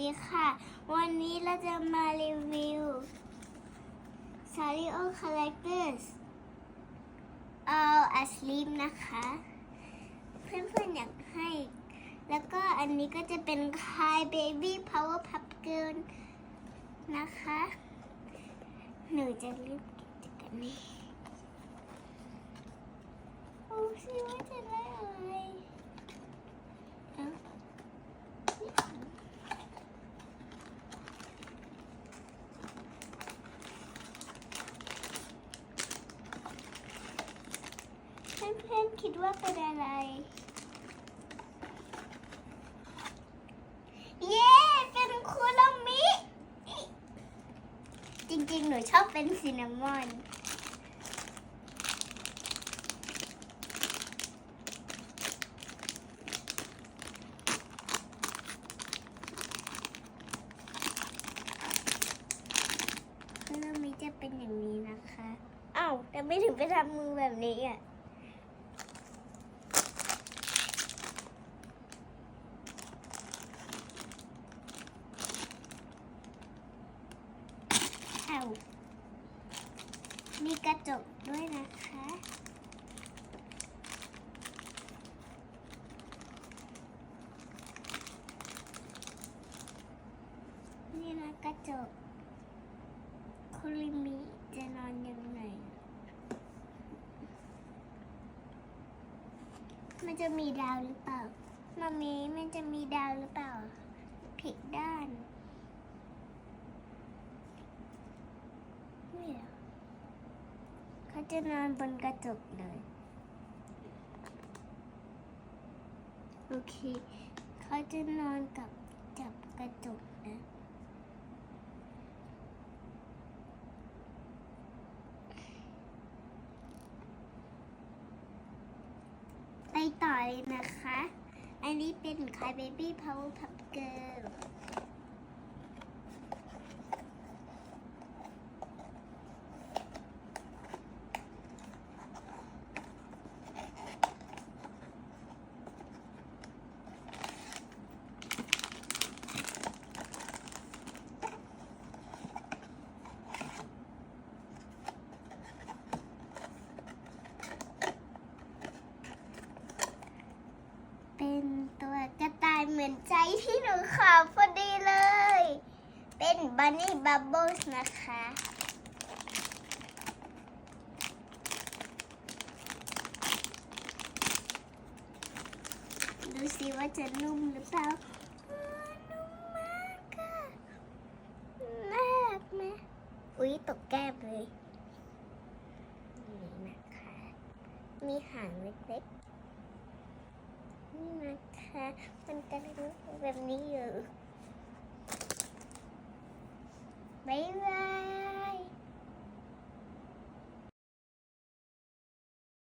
ดีค่ะ วันนี้เราจะมารีวิว s a r i o Collectors All Asleep นะคะ เพื่อนๆอยากให้ แล้วก็อันนี้ก็จะเป็น Hi Baby Power Pup Girl นะคะ หนูจะรีบกิจกันนี้โอ้สิว่าจะได้อะไรเอ้า เพื่อนๆคิดว่าเป็นอะไร เย้ เป็นคูโรมิ จริงๆ หนูชอบเป็นซินนามอนคูโรมิจะเป็นอย่างนี้นะคะ อ้าว แต่ไม่ถึงไปทำมือแบบนี้อะ มีกระจกด้วยนะคะ นี่นะกระจกคุริมิจะนอนยังไง มันจะมีดาวหรือเปล่ามามีมันจะมีดาวหรือเปล่าผิดด้าน ไม่เหรอเขา จะนอนบนกระจกเลย โอเค เขาจะนอนกับจับกระจกนะไปต่อเลยนะคะ อันนี้เป็นคายเบบี้พาวเวอร์พับเกิล เป็นตัวกระต่ายเหมือน ใจที่หนูขอพอดีเลย เป็นบันนี่บับเบิลนะคะ ดูสิว่าจะนุ่มหรือเปล่านุ่มมากค่ะน่ารักไหมอุ๊ยตกแก้มเลยนี่นะคะ มีหางเล็กๆ มันจะเป็นแบบนี้อยู่บ๊ายบาย